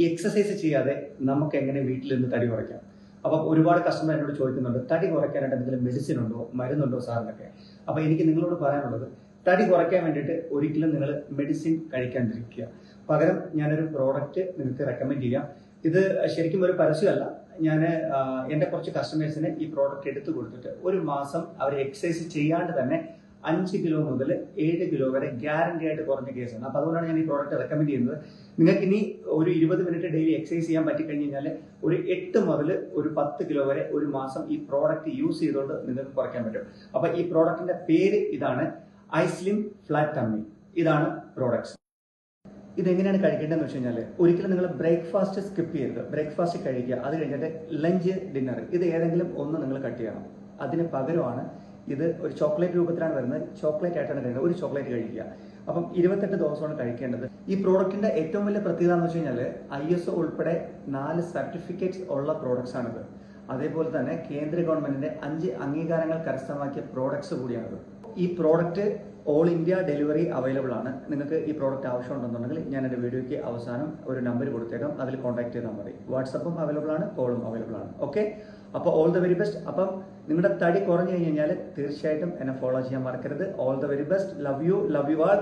ഈ എക്സസൈസ് ചെയ്യാതെ നമുക്ക് എങ്ങനെ വീട്ടിൽ നിന്ന് തടി കുറയ്ക്കാം? അപ്പം ഒരുപാട് കസ്റ്റമർ എന്നോട് ചോദിക്കുന്നുണ്ട് തടി കുറയ്ക്കാനായിട്ട് എന്തെങ്കിലും മെഡിസിൻ ഉണ്ടോ? മരുന്നുണ്ടോ സാറിനൊക്കെ? അപ്പം എനിക്ക് നിങ്ങളോട് പറയാനുള്ളത് തടി കുറയ്ക്കാൻ വേണ്ടിയിട്ട് ഒരിക്കലും നിങ്ങൾ മെഡിസിൻ കഴിക്കാണ്ടിരിക്കുക. പകരം ഞാനൊരു പ്രോഡക്റ്റ് നിങ്ങൾക്ക് റെക്കമെൻഡ് ചെയ്യാം. ഇത് ശരിക്കും ഒരു പരസ്യമല്ല. ഞാൻ എന്റെ കുറച്ച് കസ്റ്റമേഴ്സിന് ഈ പ്രോഡക്റ്റ് എടുത്തു കൊടുത്തിട്ട് ഒരു മാസം അവർ എക്സസൈസ് ചെയ്യാണ്ട് തന്നെ അഞ്ച് കിലോ മുതൽ ഏഴ് കിലോ വരെ ഗ്യാരണ്ടി ആയിട്ട് കുറഞ്ഞ കേസാണ് അപ്പൊ അതുകൊണ്ടാണ് ഞാൻ ഈ പ്രോഡക്റ്റ് റെക്കമെൻഡ് ചെയ്യുന്നത്. നിങ്ങൾക്ക് ഇനി ഒരു ഇരുപത് മിനിറ്റ് ഡെയിലി എക്സസൈസ് ചെയ്യാൻ പറ്റി കഴിഞ്ഞ് കഴിഞ്ഞാൽ ഒരു എട്ട് മുതൽ ഒരു പത്ത് കിലോ വരെ ഒരു മാസം ഈ പ്രോഡക്റ്റ് യൂസ് ചെയ്തുകൊണ്ട് നിങ്ങൾക്ക് കുറയ്ക്കാൻ പറ്റും. അപ്പോൾ ഈ പ്രോഡക്റ്റിന്റെ പേര് ഇതാണ് ഐസ്ലിം ഫ്ലാറ്റ് ടമ്മി ഇതാണ് പ്രോഡക്ട്സ് ഇതെങ്ങനെയാണ് കഴിക്കേണ്ടതെന്ന് വെച്ച് കഴിഞ്ഞാൽ ഒരിക്കലും നിങ്ങൾ ബ്രേക്ക്ഫാസ്റ്റ് സ്കിപ്പ് ചെയ്യരുത്. ബ്രേക്ക്ഫാസ്റ്റ് കഴിക്കുക. അത് കഴിഞ്ഞിട്ട് ലഞ്ച് ഡിന്നർ ഇത് ഏതെങ്കിലും ഒന്ന് നിങ്ങൾ കട്ട് ചെയ്യണം. അതിന് പകരമാണ് ഇത് ഒരു ചോക്ലേറ്റ് രൂപത്തിലാണ് വരുന്നത്. ചോക്ലേറ്റ് ആയിട്ടാണ് കഴിക്കുന്നത്. ഒരു ചോക്ലേറ്റ് കഴിക്കുക. അപ്പം ഇരുപത്തെട്ട് ദിവസമാണ് കഴിക്കേണ്ടത്. ഈ പ്രോഡക്റ്റിന്റെ ഏറ്റവും വലിയ പ്രത്യേകത എന്ന് വെച്ച് കഴിഞ്ഞാൽ ഐ എസ് ഒ ഉൾപ്പെടെ നാല് സർട്ടിഫിക്കറ്റ്സ് ഉള്ള പ്രോഡക്ട്സ് ആണിത്. അതേപോലെ തന്നെ കേന്ദ്ര ഗവൺമെന്റിന്റെ അഞ്ച് അംഗീകാരങ്ങൾ കരസ്ഥമാക്കിയ പ്രോഡക്ട്സ് കൂടിയാണിത്. ഈ product all India delivery available ആണ്. നിങ്ങൾക്ക് ഈ പ്രോഡക്റ്റ് ആവശ്യമുണ്ടെന്നുണ്ടെങ്കിൽ ഞാൻ എന്റെ വീഡിയോയ്ക്ക് അവസാനം ഒരു നമ്പർ കൊടുത്തേക്കാം. അതിൽ കോൺടാക്ട് ചെയ്താൽ മതി. വാട്സപ്പും അവൈലബിൾ ആണ് കോളും അവൈലബിൾ ആണ്. ഓക്കെ? അപ്പോൾ ഓൾ ദ വെരി ബെസ്റ്റ് അപ്പം നിങ്ങളുടെ തടി കുറഞ്ഞു കഴിഞ്ഞാൽ തീർച്ചയായിട്ടും എന്നെ ഫോളോ ചെയ്യാൻ മറക്കരുത്. All the very best love you love you all